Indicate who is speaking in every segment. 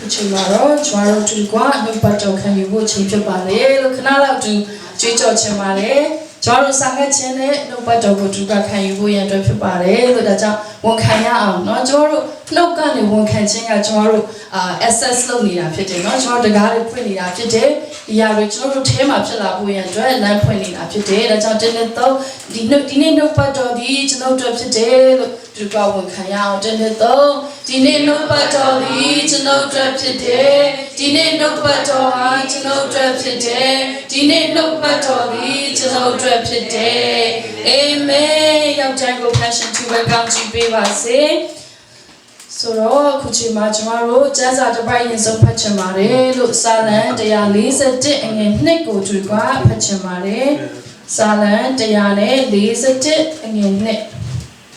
Speaker 1: ဒီချိန်မှာတော့ကျွန်တော်တို့ဒီကွာနှုတ်ပတ်တော်ခံယူဖို့ချိန်ဖြစ်ပါလေလို့ခဏလောက်တူကြွေးကြော်ချင်ပါလေ ကျွန်တော်တို့စာငတ်ခြင်းနဲ့နှုတ်ပတ်တော်ကိုဒီကခံယူဖို့ရန်အတွက်ဖြစ်ပါတယ်လို့ဒါကြောင့်ဝန်ခံရအောင်เนาะကျွန်တော်တို့နှုတ်ကနေဝန်ခံခြင်းကကျွန်တော်တို့အာ access လုပ်နေတာဖြစ်တယ်เนาะကျွန်တော်တို့တကားတွေဖွင့်နေတာဖြစ်တယ်ဒီຢာတွေကျွန်တော်တို့ထဲမှာဖြစ်လာဖို့ရန်အတွက်လမ်းဖွင့်နေတာဖြစ်တယ်ဒါကြောင့်တင်းနဲ့တော့ဒီနှုတ်ဒီနေ့နှုတ်ပတ်တော်ဒီကျွန်တော်တို့ဖြစ်တယ်လို့ဒီကဝန်ခံရအောင်တင်းနဲ့တော့ဒီနေ့နှုတ်ပတ်တော်ဒီကျွန်တော်တို့ဖြစ်တယ်ဒီနေ့နှုတ်ပတ်တော်ဟာကျွန်တော်တို့ဖြစ်တယ်ဒီနေ့နှုတ်ပတ်တော်ဒီကျွန်တော်တို့ ု့ဖြစ်တယ်အာမင်ယောက်ျားကို passion to welcome ကြည့်ပေးပါစေဆိုတော့အခုချိန်မှာကျမတို့ကျမ်းစာတစ်ပိုက်ရင်ဆုံးဖတ်ချင်ပါတယ်လို့စာလံ141အငယ်2ကိုတွေ့ကဖတ်ချင်ပါတယ်စာလံ141အငယ်2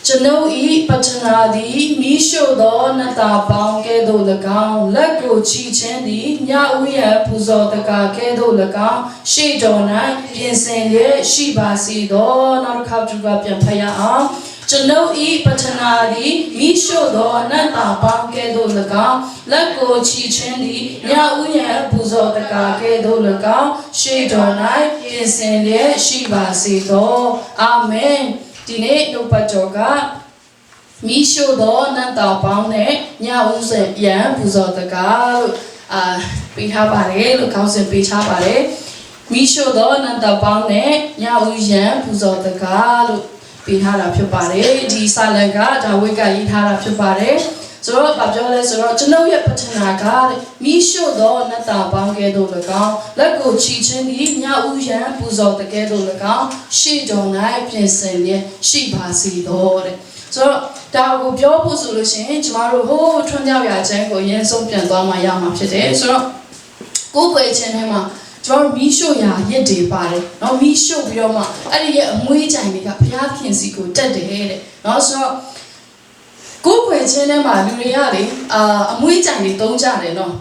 Speaker 1: ကျွန်ုပ်ဤပတ္ထနာသည်မိရှုသောနတ္တာပေါင်းကဲ့သို့၎င်းလက်ကိုချီခြင်းသည်ညဥ်ရပူဇော်တကာကဲ့သို့၎င်းရှေ့တော်၌ပြင်ဆင်ရရှိပါစေသောနောက်တစ်ခါသူကပြန်ဖတ်ရအောင်ကျွန်ုပ်ဤပတ္ထနာသည်မိရှုသောအနတ္တပေါင်းကဲ့သို့၎င်းလက်ကိုချီခြင်းသည်ညဥ်ရပူဇော်တကာကဲ့သို့၎င်းရှေ့တော်၌ပြင်ဆင်ရရှိပါစေသောအာမင် ဒီနေ့နှုတ်ပတ်တော်ကမိရှုသောနတ်တော်ပေါင်းနဲ့ညဦးစံပြန်ပူဇော်တကားလို့အာပေးထားပါတယ်လို့ခေါင်းစဉ်ပေးထားပါတယ်မိရှုသောနတ်တော်ပေါင်းနဲ့ညဦးရန်ပူဇော်တကားလို့ပေးထားတာဖြစ်ပါတယ်ဒီစာလံကဒါဝိတ်ကရေးထားတာဖြစ်ပါတယ် ဆိုတော့ဘာပြောလဲဆိုတော့ကျွန်ုပ်ရဲ့ပထနာကတဲ့မိရှုသောနတ်တာပေါင်းကဲ့သို့၎င်းလက်ကိုချီချင်းသည်ညဦးရန်ပူဇော်တကဲ့သို့၎င်းရှေ့တော်၌ပြင်ဆင်ရရှိပါစေသောတဲ့ ဆိုတော့ဒါကိုပြောဖို့ဆိုလို့ရှိရင်ကျမတို့ဟိုးထွန်းကြောက်ရခြင်းကိုအရင်ဆုံးပြန်သွားမှရမှာဖြစ်တယ်ဆိုတော့ကိုယ်ွယ်ခြင်းထဲမှာကျမတို့မီးရှို့ရာရစ်တွေပါတယ်เนาะမီးရှို့ပြီးတော့မှအဲ့ဒီရဲ့အမွေးကြိုင်တွေကဘုရားခင်စီကိုတက်တယ်တဲ့เนาะဆိုတော့ ကိုယ်ွယ်ခြင်းထဲမှာလူတွေကလေအာအမွေးကြိုင်တွေတုံးကြတယ်เนาะ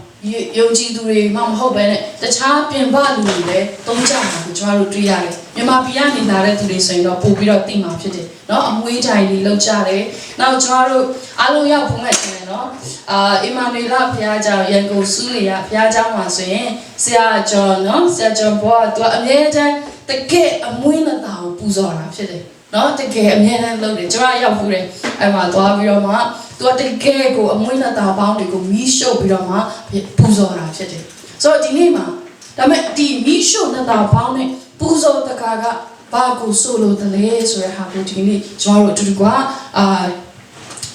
Speaker 1: ယုံကြည်သူတွေမှမဟုတ်ပဲနဲ့တခြားပြင်ပလူတွေလည်းတုံးကြတာကိုကျမတို့တွေ့ရတယ်မြန်မာပြည်ကနေလာတဲ့သူတွေဆိုရင်တော့ပို့ပြီးတော့သိမှာဖြစ်တယ်เนาะအမွေးကြိုင်တွေလောက်ကြတယ်နောက်ကျမတို့အားလုံးရောက်ဖို့မဲ့တယ်เนาะအာအီမာနွေလဘုရားကျောင်းရန်ကုန်စုလေရဘုရားကျောင်းမှာဆိုရင်ဆရာကျော်เนาะဆရာကျော်ဘောကသူကအမြဲတမ်းတကယ်အမွေးနဲ့တာကိုပူဇော်တာဖြစ်တယ် နော်တကယ်အမြဲတမ်းလုပ်တယ်ကျွန်မရောက်ဘူးတယ်အဲ့မှာသွားပြီးတော့မှသူကတကယ်ကိုအမွေးနဲ့တာပေါင်းတွေကိုမီးရှို့ပြီးတော့မှပူဇော်တာဖြစ်တယ်ဆိုတော့ဒီနေ့မှာဒါပေမဲ့ဒီမီးရှို့နဲ့တာပေါင်းနဲ့ပူဇော်တကာကဘာကိုဆိုလို့တလဲဆိုရဟာကိုဒီနေ့ကျွန်တော်တို့အတူတူကအာ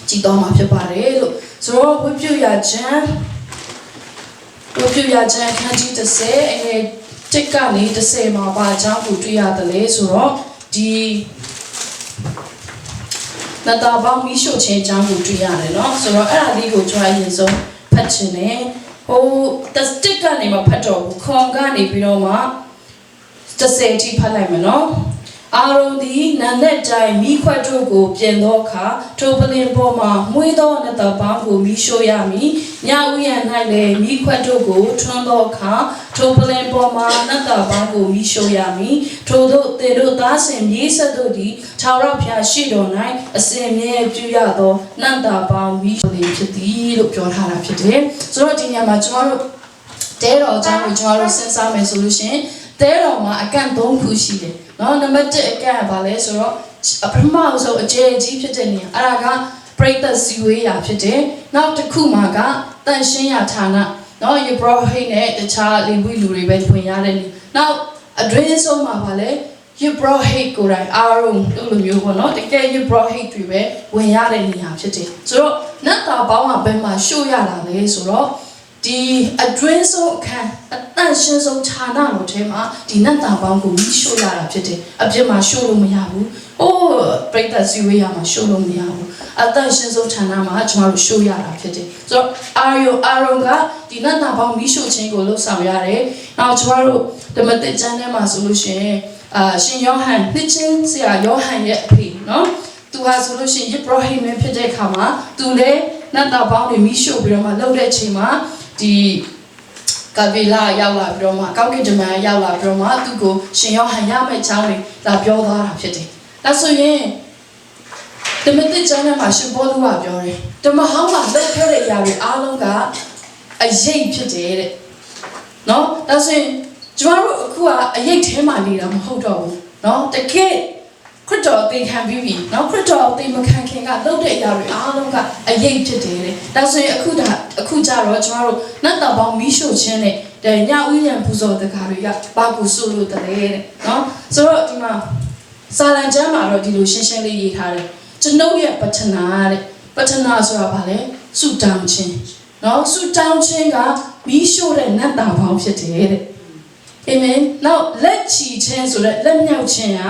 Speaker 1: ကြည်တော်မှာဖြစ်ပါတယ်လို့ဆိုတော့ဝိပုရခြင်းဝိပုရခြင်းခန်းကြီး30အငယ်တစ်ကနေ30မှာပါအကြောင်းကိုတွေ့ရတယ်လေဆိုတော့ဒီ နတာပေါင်းမိရှုခြင်းအကြောင်းကိုတွေ့ရတယ်နော်ဆိုတော့အဲ့ဒါလေးကိုကြွားရင်ဆုံးဖတ်ခြင်းနဲ့ဟိုတစတစ်ကနေမှဖတ်တော့ခွန်ကနေပြီးတော့မှ30အထိဖတ်လိုက်မယ်နော် အာရုံသည်နာနဲ့တိုင်းမိခွက်တို့ကိုပြင်သောအခါထိုပလင်ပေါ်မှာမွေးသောနတ်သားပေါင်းကိုမိရှို့ရမည်ညဥ်ရ၌လည်းမိခွက်တို့ကိုထွန်းသောအခါထိုပလင်ပေါ်မှာနတ်သားပေါင်းကိုမိရှို့ရမည်ထို့သောတေတို့သားစဉ်မြေးဆက်တို့သည်ခြောက်ရောက်ဖျားရှိတော်၌အစဉ်မြဲပြုရသောနတ်သားပေါင်းမိရှို့သည်ဖြစ်သည်လို့ပြောထားတာဖြစ်တယ်ဆိုတော့ဒီညမှာကျွန်တော်တို့တဲတော်အကြောင်းကိုကျွန်တော်တို့စဉ်းစားမယ်ဆိုလို့ရှိရင်တဲတော်မှာအကန့်၃ခုရှိတယ် နော်နံပါတ်1အကန့်ကဘာလဲဆိုတော့ပထမဆုံးအကျယ်ကြီးဖြစ်တဲ့နေရာအဲ့ဒါကပရိသတ်စီဝေးရာဖြစ်တယ်နောက်တစ်ခုမှာကတန်ရှင်းရာဌာနနော်ယေဘရဟိနဲ့တခြားလေဝိလူတွေပဲဝင်ရတဲ့နေနောက်အတွင်းဆုံးမှာပါလဲယေဘရဟိကိုယ်တိုင်အာရုံလို့လိုမျိုးပေါ့နော်တကယ်ယေဘရဟိတွေပဲဝင်ရတဲ့နေရာဖြစ်တယ်ဆိုတော့နတ်တာပေါင်းကဘယ်မှာရှို့ရတာလဲဆိုတော့ ဒီအတွင်းဆုံးအခန်းအတန့်ရှင်းဆုံးဌာနလို့ထဲမှာဒီနတ်တာပေါင်းကိုမိရှို့ရတာဖြစ်တယ်အပြစ်မှာရှို့လို့မရဘူး။အိုးပြိတ္တစီဝေးရမှာရှို့လို့မရဘူး။အတန့်ရှင်းဆုံးဌာနမှာကျွန်တော်တို့ရှို့ရတာဖြစ်တယ်။ဆိုတော့အာယုအာရုံကဒီနတ်တာပေါင်းမိရှို့ခြင်းကိုလှုပ်ဆောင်ရတယ်။နောက်ကျွန်တော်တို့ဓမ္မတိကျမ်းထဲမှာဆိုလို့ရှိရင်အာရှင်ယောဟန်နှစ်ချင်းဆရာယောဟန်ရဲ့အဖေနော်။သူဟာဆိုလို့ရှိရင်ယေဘရဟိမင်းဖြစ်တဲ့အခါမှာသူလည်းနတ်တာပေါင်းတွေမိရှို့ပြီးတော့မှလှုပ်တဲ့အချိန်မှာ ဒီကဗေလာရောက်လာပြီးတော့မှကောက်ကင်တမန်ရောက်လာပြီးတော့မှသူ့ကိုရှင်ယောဟန်ရမယ့်ချောင်းတွေလာပြောသွားတာဖြစ်တယ်။ဒါဆိုရင်တမန်တစ်ကျမ်းထဲမှာရှင်ဘောလူကပြောတယ်။တမဟောင်းကလက်ခဲ့တဲ့အရာတွေအားလုံးကအရေးဖြစ်တယ်တဲ့နော်ဒါဆိုရင်ကျမတို့အခုကအရေးထဲမှာနေတာမဟုတ်တော့ဘူးနော်တကယ် ခရစ်တော်အသိခံပြီးပြီနော်ခရစ်တော်အသိမခံခင်ကလုပ်တဲ့အရာတွေအားလုံးကအရေးဖြစ်တယ်တဲ့ဒါဆိုရင်အခုဒါအခုကြတော့ကျမတို့နတ်တော်ပေါင်းမီးရှို့ခြင်းနဲ့တဲ့ညဥ်ရံပူဇော်တကားတွေကဘာကိုဆိုလို့တလဲတဲ့နော်ဆိုတော့ဒီမှာစာလံကျမ်းမှာတော့ဒီလိုရှင်းရှင်းလေးရေးထားတယ်ကျွန်ုပ်ရဲ့ပထနာတဲ့ပထနာဆိုတာဘာလဲဆုတောင်းခြင်းနော်ဆုတောင်းခြင်းကမီးရှို့တဲ့နတ်တော်ပေါင်းဖြစ်တယ်တဲ့အာမင်နောက်လက်ချီခြင်းဆိုတဲ့လက်မြောက်ခြင်းက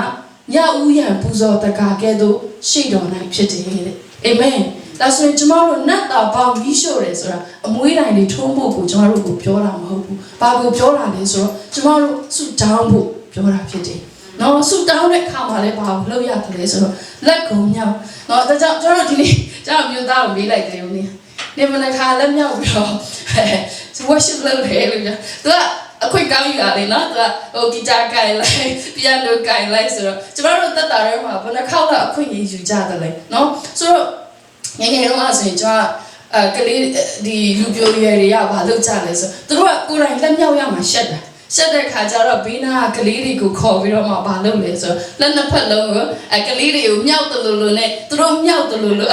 Speaker 1: ညဥ်ရံပူဇော်တကာကဲ့သို့ရှိတော်၌ဖြစ်တယ်တဲ့အာမင်ဒါဆိုရင်ကျမတို့နတ်တာပေါင်းပြီးရှို့တယ်ဆိုတာအမွေးတိုင်းတွေထုံးဖို့ကိုကျမတို့ကိုပြောတာမဟုတ်ဘူး။ဘာကိုပြောတာလဲဆိုတော့ကျမတို့ဆုတောင်းဖို့ပြောတာဖြစ်တယ်။နော်ဆုတောင်းတဲ့အခါမှာလည်းဘာကိုလုပ်ရတယ်လဲဆိုတော့လက်ကုံမြောက်နော်ဒါကြောင့်ကျမတို့ဒီနေ့ကျမမျိုးသားကိုမေးလိုက်တယ်ဦးနေ။နေမနခါလက်မြောက်ပြီးတော့ worship လုပ်တယ်လို့ပြော။ तू က အခွင့်ကောင်းယူတာလေနော်သူကဟိုဂီတာကိုင်လိုက်ပီယာနိုကိုင်လိုက်ဆိုတော့ကျမတို့တက်တာထဲမှာဘယ်နှခေါက်လောက်အခွင့်အရေးယူကြတယ်လဲနော်ဆိုတော့ငယ်ငယ်တုန်းကဆိုရင်ကျမအဲကလေးဒီလူပြိုရွယ်တွေကဘာလုပ်ကြလဲဆိုသူတို့ကကိုယ်တိုင်လက်မြောက်ရမှာရှက်တာ ရှက်တဲ့ခါကျတော့ဘေးနာကလေးတွေကိုခေါ်ပြီးတော့မှမလုပ်လဲဆိုလက်နှစ်ဖက်လုံးကိုအဲကလေးတွေကိုမြောက်တလူလူနဲ့သူတို့မြောက်တလူလူ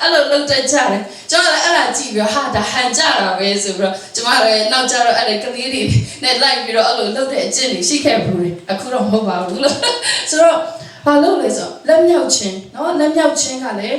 Speaker 1: အဲ့လိုလုပ်တတ်ကြတယ်ကျွန်တော်လည်းအဲ့ဒါကြည့်ပြီးတော့ဟာဒါဟန်ကြတာပဲဆိုပြီးတော့ကျွန်မလည်းနောက်ကျတော့အဲ့ဒီကလေးတွေနဲ့လိုက်ပြီးတော့အဲ့လိုလုပ်တဲ့အကျင့်တွေရှိခဲ့ဘူးလေအခုတော့မဟုတ်ပါဘူးလို့ဆိုတော့ဘာလုပ်လဲဆိုလက်မြောက်ခြင်းနော်လက်မြောက်ခြင်းကလည်း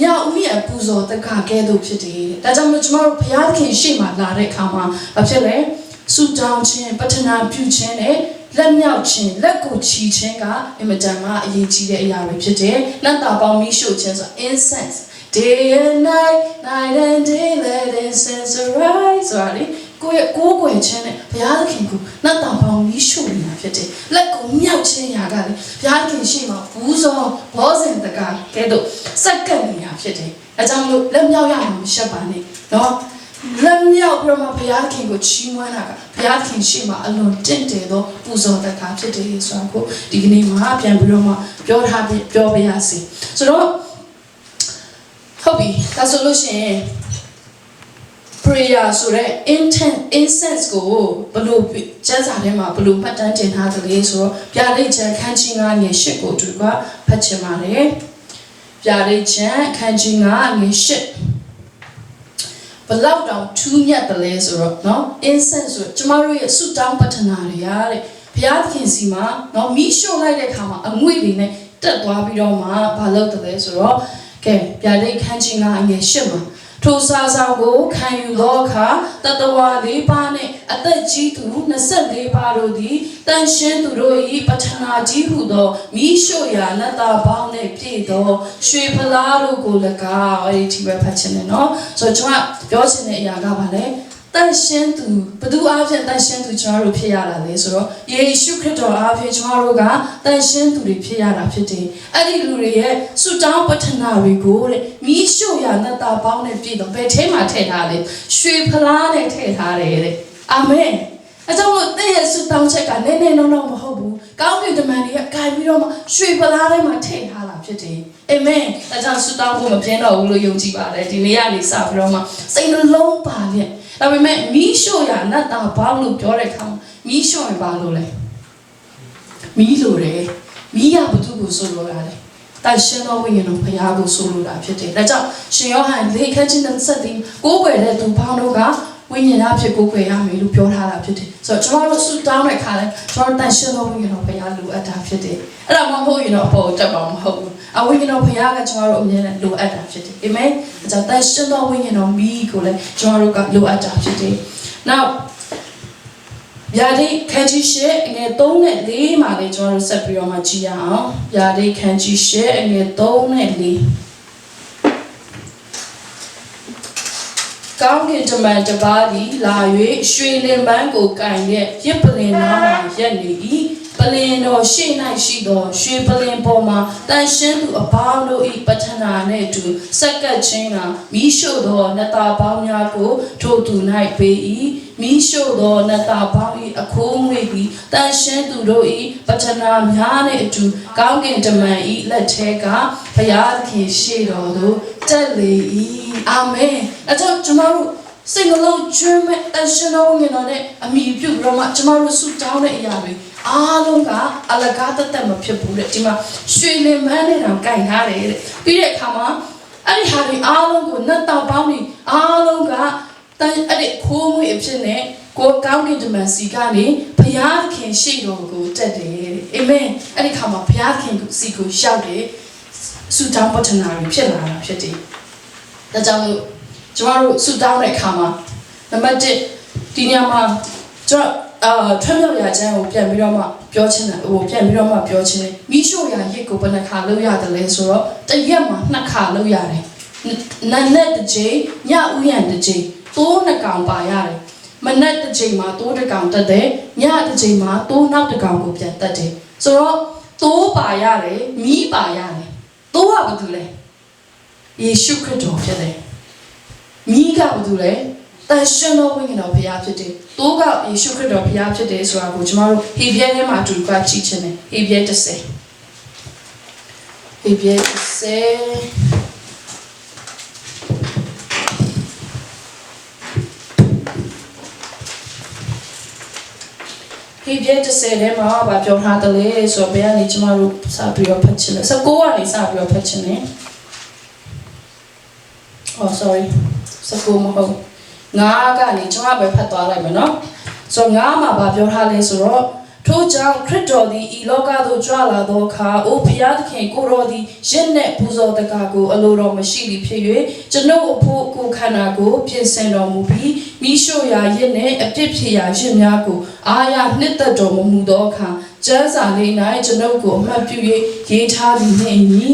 Speaker 1: ညဥ်ရပူဇော်တက္ကကဲသို့ဖြစ်တယ်။ဒါကြောင့်မို့ကျွန်တော်တို့ဘုရားခင်ရှေ့မှာလာတဲ့အခါမှာဘာဖြစ်လဲ။ ဆူတောင်းခြင်းပတနာပြုခြင်းနဲ့လက်မြောက်ခြင်းလက်ကိုချီခြင်းကအင်မတန်မှအရေးကြီးတဲ့အရာတွေဖြစ်တယ်။နတ်တာပေါင်းမီးရှို့ခြင်းဆို incense day and night night and day let incense arise ဆိုတာလေကိုယ့်ရဲ့ကိုယ်ွယ်ခြင်းနဲ့ဘုရားသခင်ကိုနတ်တာပေါင်းမီးရှို့နေတာဖြစ်တယ်။လက်ကိုမြောက်ခြင်းရာကလေဘုရားသခင်ရှိမှဘူးစောဘောဇင်တကားကဲတော့စက္ကန့်နေတာဖြစ်တယ်။အဲကြောင့်မလို့လက်မြောက်ရမှာမရှက်ပါနဲ့နော်။ လက်မြောက်ပြီးတော့မှဘုရားခင်ကိုချီးမွမ်းတာကဘုရားခင်ရှိမှအလွန်တင့်တယ်သောပူဇော်တတ်တာဖြစ်တယ်ဆိုတာကိုဒီကနေ့မှာပြန်ပြီးတော့မှပြောထားပြီးပြောပြရစီဆိုတော့ဟုတ်ပြီဒါဆိုလို့ရှိရင် prayer ဆိုတဲ့ intent incense ကိုဘယ်လိုကျမ်းစာထဲမှာဘယ်လိုမှတ်တမ်းတင်ထားသလဲဆိုတော့ဗျာဒိတ်ချံခန်းကြီး9ငယ်8ကိုသူကဖတ်ချင်ပါတယ်ဗျာဒိတ်ချံခန်းကြီး9ငယ်8 ဘလောက်တောင်ထူးမြတ်တယ်လဲဆိုတော့เนาะ incense ဆိုကျမတို့ရဲ့ဆုတောင်းပတ္ထနာတွေရတဲ့ဘုရားသခင်စီမှာเนาะမိရှို့လိုက်တဲ့အခါမှာအငွေ့တွေနဲ့တက်သွားပြီးတော့မှဘာလုပ်တယ်လဲဆိုတော့ကဲဗျာဒိတ်ခန်းကြီး9ငယ်8မှာ ထိုစာဆောင်ကိုခံယူသောအခါတတဝါလေးပါးနှင့်အသက်ကြီးသူ24ပါးတို့သည်တန်ရှင်းသူတို့၏ပထနာကြီးဟုသောမိရှို့ရာနတ်သားပေါင်းနှင့်ပြည့်သောရွှေဖလားတို့ကို၎င်းအဲ့ဒီဒီပဲဖတ်ချင်တယ်နော်ဆိုတော့ကျွန်တော်ပြောချင်တဲ့အရာကဘာလဲ တန်ရှင်းသူဘသူအားဖြင့်တန်ရှင်းသူကျွန်တော်တို့ဖြစ်ရတာလေဆိုတော့ယေရှုခရစ်တော်အားဖြင့်ကျွန်တော်တို့ကတန်ရှင်းသူတွေဖြစ်ရတာဖြစ်တယ်အဲ့ဒီလူတွေရဲ့ဆုတောင်းပတနာတွေကိုတဲ့မိရှုရာနတ်သားပေါင်းနဲ့ပြည့်တော့ဘယ်ထဲမှာထည့်ထားလဲရွှေဖလားနဲ့ထည့်ထားတယ်တဲ့အာမင်အဲကြောင့်မို့တဲ့ရဲ့ဆုတောင်းချက်ကနည်းနည်းတော့တော့မဟုတ်ဘူးကောင်းကင်တမန်တွေကကြိုင်ပြီးတော့မှရွှေဖလားထဲမှာထည့်ထားတာဖြစ်တယ်အာမင်အဲကြောင့်ဆုတောင်းဖို့မပြင်းတော့ဘူးလို့ယုံကြည်ပါတယ်ဒီနေ့ကနေစပြီးတော့မှစိတ်နှလုံးပါလျက် ဒါပေမဲ့မီးရှို့ရနတ်သားဘောင်းလို့ပြောတဲ့အခါမှာမီးရှို့ရင်ဘာလို့လဲမီးလိုတယ်မီးရဘသူကိုဆိုလိုရတယ်တန်ရှင်တော်ဝိညာဉ်တော်ဘုရားကိုဆိုလိုတာဖြစ်တယ်ဒါကြောင့်ရှင်ယောဟန်လေခန်းချင်းတဲ့ဆက်ပြီးကိုးကွယ်တဲ့သူဘောင်းတို့ကဝိညာဉ်သားဖြစ်ကိုးကွယ်ရမယ်လို့ပြောထားတာဖြစ်တယ်ဆိုတော့ကျွန်တော်တို့ဆူတောင်းတဲ့ခါလဲကျွန်တော်တန်ရှင်တော်ဝိညာဉ်တော်ဘုရားလိုအပ်တာဖြစ်တယ်အဲ့ဒါမှမဟုတ်ရင်တော့အပေါ်တက်ပါမဟုတ်ဘူး အဝိညာဉ်တော်ဘုရားကကျွန်တော်တို့အမြဲတမ်းလိုအပ်တာဖြစ်တယ်အာမင်အဲကြောင့်တန်ရှင်တော်ဝိညာဉ်တော်မိကိုလည်းကျွန်တော်တို့ကလိုအပ်တာဖြစ်တယ် now ဗျာဒိတ်ခန်းကြီးရှေ့အငယ်3နဲ့4မှာလေကျွန်တော်တို့ဆက်ပြီးတော့မှကြည့်ရအောင်ဗျာဒိတ်ခန်းကြီးရှေ့အငယ်3နဲ့4ကောင်းကင်တမန်တစ်ပါးသည်လာ၍ရွှေလင်ပန်းကိုကင်တဲ့ရစ်ပလင်နားမှာရက်နေ၏ပ လင်တော်ရှေ့၌ရှိသောရွှေပလင်ပေါ်မှာတန်ရှင်းသူအပေါင်းတို့၏ပထနာနှင့်အတူစက္ကပ်ချင်းကမိရှုသောနတ်သားပေါင်းများကိုထိုသူ၌ပေး၏မိရှုသောနတ်သားပေါင်း၏အခိုးငွေသည်တန်ရှင်းသူတို့၏ပထနာများနှင့်အတူကောင်းကင်တမန်၏လက်ထဲကဘုရားသခင်ရှေ့တော်သို့တက်လေ၏အာမင်အဲကြောင့်ကျွန်တော်တို့စိတ်နှလုံးကျွမ်းမဲ့တန်ရှင်တော်ငင်တော်နဲ့အမိပြုတ်ပြီးတော့မှကျမတို့ဆုတောင်းတဲ့အရာတွေ အားလုံးကအလကားတသက်မဖြစ်ဘူးတဲ့ဒီမှာရွှေလင်မန်းနဲ့တောင်ကြိုင်ထားတယ်တဲ့ပြီးတဲ့အခါမှာအဲ့ဒီဟာတွေအားလုံးကိုနတ်တော်ပေါင်းတွေအားလုံးကတန်အဲ့ဒီခိုးငွေအဖြစ်နဲ့ကိုယ်ကောင်းကင်တမန်စီကနေဘုရားသခင်ရှိတော်ကိုတက်တယ်တဲ့အာမင်အဲ့ဒီခါမှာဘုရားသခင်စီကိုရှောက်တယ်ဆုတောင်းပတ္ထနာတွေဖြစ်လာတာဖြစ်တယ်ဒါကြောင့်မို့ကျမတို့ဆုတောင်းတဲ့အခါမှာနံပါတ်1ဒီညမှာကျွန်တော် အာထွန်းမြောက်ရာချမ်းကိုပြန်ပြီးတော့မှပြောချင်တယ်ဟိုပြန်ပြီးတော့မှပြောချင်တယ်မိရှို့ရာရစ်ကိုဘယ်နှခါလုပ်ရတယ်လဲဆိုတော့တစ်ရက်မှာနှစ်ခါလုပ်ရတယ်နနက်တစ်ချိန်ညဥယျာဉ်တစ်ချိန်တိုးနှစ်ကောင်ပါရတယ်မနက်တစ်ချိန်မှာတိုးတစ်ကောင်တက်တယ်ညတစ်ချိန်မှာတိုးနောက်တစ်ကောင်ကိုပြန်တက်တယ်ဆိုတော့တိုးပါရတယ်မီးပါရတယ်တိုးကဘာတူလဲယေရှုခရစ်တော်ဖြစ်တယ်မိကဘာတူလဲ တန်ရှင်တော်ဝိညာဉ်တော်ဘုရားဖြစ်တယ်။တိုးကယေရှုခရစ်တော်ဘုရားဖြစ်တယ်ဆိုတာကိုကျွန်တော်တို့ဟေဘရဲထဲမှာအတူတူကကြည့်ချင်တယ်။ဟေဘရဲ30ဟေဘရဲ30ဟေဘရဲ30ထဲမှာဗာပြောထားတယ်လေဆိုတော့ဘယ်ကနေကျွန်တော်တို့စပြီးတော့ဖတ်ချင်လဲ19ကနေစပြီးတော့ဖတ်ချင်တယ်။ Oh sorry စကူမဟုတ် ငါးကနေကျွန်တော်ပဲဖတ်သွားလိုက်မယ်နော်ဆိုတော့ငါးမှာဗာပြောထားလဲဆိုတော့ထို့ကြောင့်ခရစ်တော်သည်ဤလောကသို့ကြွလာသောအခါအိုဖျားသခင်ကိုတော်သည်ရစ်နှင့်ပူဇော်တကားကိုအလိုတော်မရှိသည်ဖြစ်၍ကျွန်ုပ်အဖို့ကိုခန္ဓာကိုပြင်ဆင်တော်မူပြီးမိရှုရာရစ်နှင့်အပြစ်ဖြစ်ရာရစ်များကိုအာရနှစ်သက်တော်မမူသောအခါကျမ်းစာလေး၌ကျွန်ုပ်ကိုအမှတ်ပြု၍ရေးထားသည်နှင့်အညီ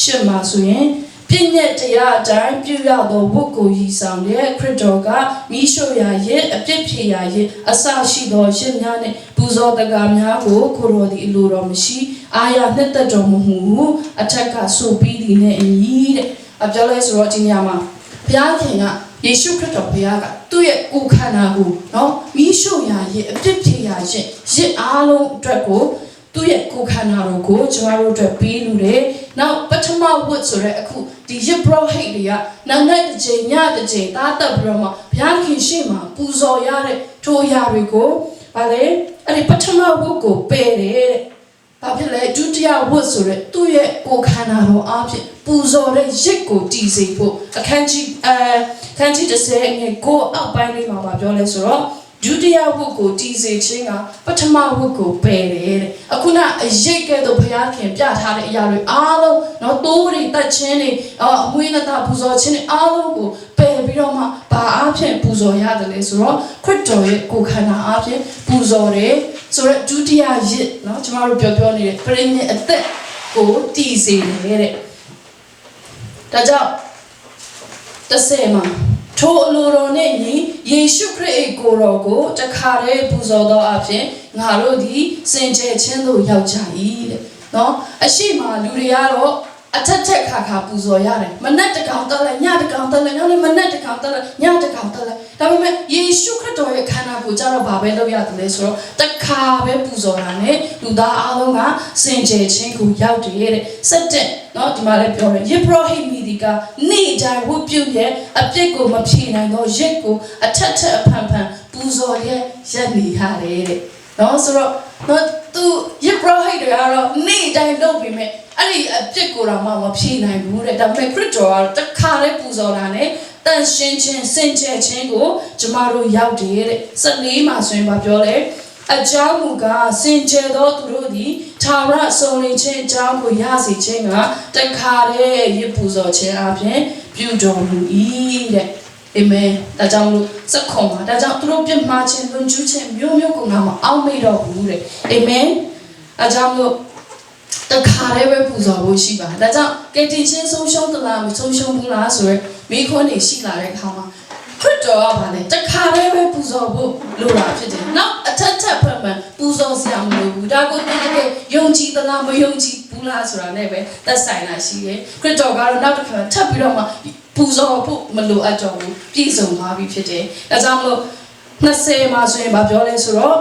Speaker 1: ရှစ်မှာဆိုရင် ပြည့်ညက်တရားအတိုင်းပြုရသောဝတ်ကိုရည်ဆောင်တဲ့ခရစ်တော်ကမိရှုရာရဲ့အပြစ်ဖြေရာရဲ့အစရှိသောရစ်များနှင့်ပူဇော်တကားများကိုကိုတော်သည်အလိုတော်မရှိအာရနှစ်သက်တော်မမူအထက်ကဆိုပြီးသည်နဲ့အညီတဲ့အပြောလဲဆိုတော့ဒီညမှာဘုရားခင်ကယေရှုခရစ်တော်ဘုရားကသူ့ရဲ့ကိုယ်ခန္ဓာကိုနော်မိရှုရာရဲ့အပြစ်ဖြေရာရဲ့ရစ်အားလုံးအတွက်ကို သူ့ရဲ့ကိုယ်ခန္ဓာတော်ကိုကျွန်တော်တို့အတွက်ပေးလို့တယ်။နောက်ပထမဝတ်ဆိုရဲအခုဒီရစ်ဘရောဟိတ်တွေကနာနဲ့တစ်ချိန်ညတစ်ချိန်သားတက်ပြီးတော့မှဘုရားခင်ရှေ့မှာပူဇော်ရတဲ့ထိုအရာတွေကိုဗာလေအဲ့ဒီပထမဝတ်ကိုပယ်တယ်တဲ့။ဘာဖြစ်လဲဒုတိယဝတ်ဆိုရဲသူ့ရဲ့ကိုယ်ခန္ဓာတော်အားဖြင့်ပူဇော်တဲ့ရစ်ကိုတည်စေဖို့အခန်းကြီးအဲအခန်းကြီး30ငယ်ကိုအောက်ပိုင်းလေးမှာပြောလဲဆိုတော့ ဒုတိယဝတ်ကိုတည်စေခြင်းကပထမဝတ်ကိုပယ်တယ်တဲ့အခုနအရိတ်ကဲ့သို့ဘုရားခင်ပြထားတဲ့အရာတွေအားလုံးနော်တိုးတွေတက်ခြင်းတွေအမွေးနတာပူဇော်ခြင်းတွေအားလုံးကိုပယ်ပြီးတော့မှဘာအားဖြင့်ပူဇော်ရတယ်လဲဆိုတော့ခရစ်တော်ရဲ့ကိုယ်ခန္ဓာအားဖြင့်ပူဇော်တယ်ဆိုတော့ဒုတိယရစ်နော်ကျမတို့ပြောပြောနေတဲ့ပြိညာအသက်ကိုတည်စေတယ်တဲ့ဒါကြောင့်တစ်ဆယ်မှာ ထိုအလိုတော်နှင့်ညီယေရှုခရစ်၏ကိုယ်တော်ကိုတခါတည်းပူဇော်သောအဖြစ်ငါတို့သည်စင်ကြယ်ခြင်းသို့ရောက်ကြ၏တဲ့နော်အရှိမလူတွေကတော့ အထက်ထက်ခါခါပူဇော်ရတယ်မနက်တကောင်တက်လိုက်ညတကောင်တက်လိုက်နောက်နေ့မနက်တကောင်တက်လိုက်ညတကောင်တက်လိုက်ဒါပေမဲ့ယေရှုခရစ်တော်ရဲ့ခန္ဓာကိုယ်ကြတော့ဘာပဲလုပ်ရတယ်လဲဆိုတော့တခါပဲပူဇော်တာနဲ့လူသားအားလုံးကစင်ကြယ်ခြင်းကိုရောက်တယ်တဲ့စက်တက်နော်ဒီမှာလည်းပြောတယ်ယေဘရဟိမီဒီကနေ့တိုင်းဝတ်ပြုရဲ့အပြစ်ကိုမဖြေနိုင်တော့ရစ်ကိုအထက်ထက်အဖန်ဖန်ပူဇော်ရဲ့ရက်နေရတယ်တဲ့နော်ဆိုတော့ နော်သူယေဘရဟိတွေကတော့နေ့တိုင်းလုပ်ပြီးမြဲအဲ့ဒီအပြစ်ကိုတော့မှမဖြေနိုင်ဘူးတဲ့ဒါပေမဲ့ခရစ်တော်ကတော့တခါတည်းပူဇော်တာနဲ့တန်ရှင်းခြင်းစင်ကြယ်ခြင်းကိုကျမတို့ရောက်တယ်တဲ့စနေမှာဆိုရင်ပြောလဲအကြောင်းမူကားစင်ကြယ်သောသူတို့သည်ထာဝရဆုံးလင်ခြင်းအကြောင်းကိုရစေခြင်းကတခါတည်းရပူဇော်ခြင်းအပြင်ပြုတော်မူ၏တဲ့ အာမင်ဒါကြောင့်လို့စက်ခွန်ပါဒါကြောင့်သူတို့ပြစ်မှားခြင်းလွန်ကျူးခြင်းမျိုးမျိုးကိုငါမအောက်မေ့တော့ဘူးတဲ့အာမင်အဲကြောင့်လို့တခါတည်းပဲပူဇော်ဖို့ရှိပါဒါကြောင့်ကယ်တင်ခြင်းဆုံးရှုံးသလားမဆုံးရှုံးဘူးလားဆိုရယ်မိခွန်းနေရှိလာတဲ့အခါမှာခရစ်တော်ကဗာလေတခါတည်းပဲပူဇော်ဖို့လိုတာဖြစ်တယ်။နောက်အထက်ထပ်ဖက်မှန်ပူဇော်စရာမလိုဘူး။ဒါကိုတကယ်ယုံကြည်သလားမယုံကြည်ဘူးလားဆိုတာနဲ့ပဲသက်ဆိုင်တာရှိတယ်။ခရစ်တော်ကတော့နောက်တစ်ခါထပ်ပြီးတော့မှ ပူဇော်ဖို့မလိုအပ်တော့ဘူး။ပြည့်စုံသွားပြီဖြစ်တယ်။ဒါကြောင့်မလို့20မှာဆိုရင်ဗာပြောလဲဆိုတော့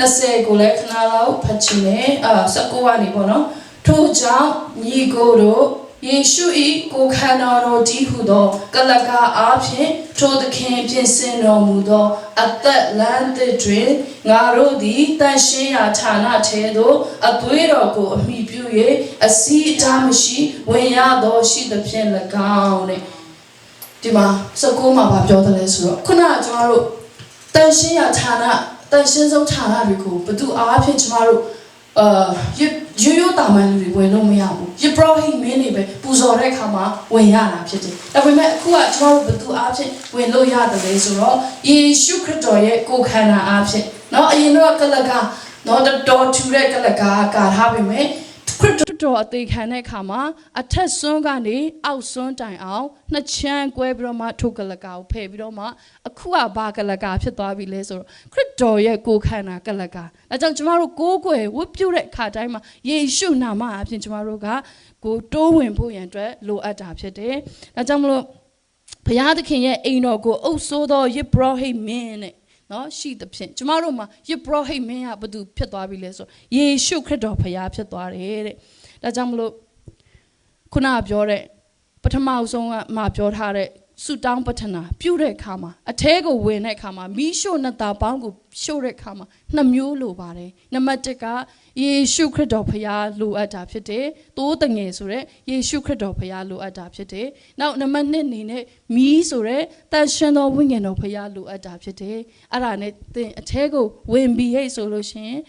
Speaker 1: 20ကိုလည်းခဏလောက်ဖတ်ချင်တယ်။အာ19ကနေပေါ့နော်။ထို့ကြောင့်ညီကိုတို့ယေရှု၏ကိုယ်ခန္ဓာတော်ကြီးဟုသောကလကာအားဖြင့်ထိုသခင်ပြင်ဆင်တော်မူသောအသက်လမ်းသစ်တွင်ငါတို့သည်တန်ရှင်းရာဌာနထဲသို့အသွေးတော်ကိုအမိပြု၍အစီအတားမရှိဝင်ရသောရှိသဖြင့်၎င်းတဲ့ ဒီမှာစကုမှာဗာပြောတယ်လဲဆိုတော့ခုနကကျွန်တော်တို့တန်ရှင်းရာဌာနတန်ရှင်းဆုံးဌာနတွေကိုဘသူအားဖြင့်ကျွန်တော်တို့ အာရိုးရိုးတာမန်လူတွေဝင်လို့မရဘူးယေဘရဟိမင်းတွေပဲပူဇော်တဲ့အခါမှာဝင်ရတာဖြစ်တယ်ဒါပေမဲ့အခုကကျွန်တော်တို့ဘယ်သူအားဖြင့်ဝင်လို့ရတယ်လဲဆိုတော့ယေရှုခရစ်တော်ရဲ့ကိုယ်ခန္ဓာအားဖြင့်เนาะအရင်တော့ကလကเนาะတော်ထူတဲ့ကလကကာထားပြီမဲ့ ခရစ်တော်အသေးခံတဲ့အခါမှာအထက်စွန်းကနေအောက်စွန်းတိုင်အောင်နှစ်ချမ်းကွဲပြီးတော့မှထုတ်ကလကာကိုဖယ်ပြီးတော့မှအခုကဘာကလကာဖြစ်သွားပြီလဲဆိုတော့ခရစ်တော်ရဲ့ကိုယ်ခန္ဓာကလကာအဲကြောင့်ကျမတို့ကိုးကွယ်ဝတ်ပြုတဲ့အခါတိုင်းမှာယေရှုနာမအပြင်ကျမတို့ကကိုတိုးဝင်ဖို့ရန်အတွက်လိုအပ်တာဖြစ်တယ်။ဒါကြောင့်မလို့ဘုရားသခင်ရဲ့အိမ်တော်ကိုအုပ်ဆိုးသောယေဘရဟိမင်းနဲ့ နော်ရှိသဖြင့်ကျမတို့မှာယေဘရဟိမင်းကဘာသူဖြစ်သွားပြီလဲဆိုယေရှုခရစ်တော်ဘုရားဖြစ်သွားတယ်တဲ့။ဒါကြောင့်မလို့ခုနကပြောတဲ့ပထမအဆုံးကမှပြောထားတဲ့ ဆူတောင်းပတနာပြုတဲ့အခါမှာအထဲကိုဝင်တဲ့အခါမှာမီးရှို့နှစ်သားပေါင်းကိုရှို့တဲ့အခါမှာနှစ်မျိုးလိုပါတယ်။နံပါတ်1ကယေရှုခရစ်တော်ဖခင်လိုအပ်တာဖြစ်တယ်။သိုးတငယ်ဆိုတဲ့ယေရှုခရစ်တော်ဖခင်လိုအပ်တာဖြစ်တယ်။နောက်နံပါတ်2အနေနဲ့မီးဆိုတဲ့တန်ရှင်တော်ဝိညာဉ်တော်ဖခင်လိုအပ်တာဖြစ်တယ်။အဲ့ဒါနဲ့သင်အထဲကိုဝင်ပြီးဟဲ့ဆိုလို့ရှိရင်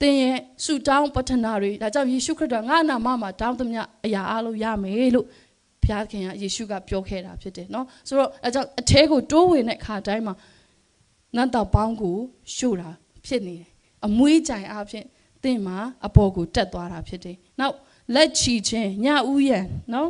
Speaker 1: သင်ရဲ့ဆူတောင်းပတနာတွေဒါကြောင့်ယေရှုခရစ်တော်ငါနာမမှာတောင်းသမျှအရာအလုံးရမယ်လို့ ဘုရားခင်ကယေရှုကပြောခဲ့တာဖြစ်တယ်เนาะဆိုတော့အဲကြောင့်အထဲကိုတိုးဝင်တဲ့ခါတိုင်းမှာနတ်တော်ပေါင်းကိုရှို့တာဖြစ်နေတယ်အမွေးကြိုင်အဖြစ်သင်မှာအပေါ်ကိုတက်သွားတာဖြစ်တယ်နောက်လက်ချီခြင်းညဥ်ရံเนาะ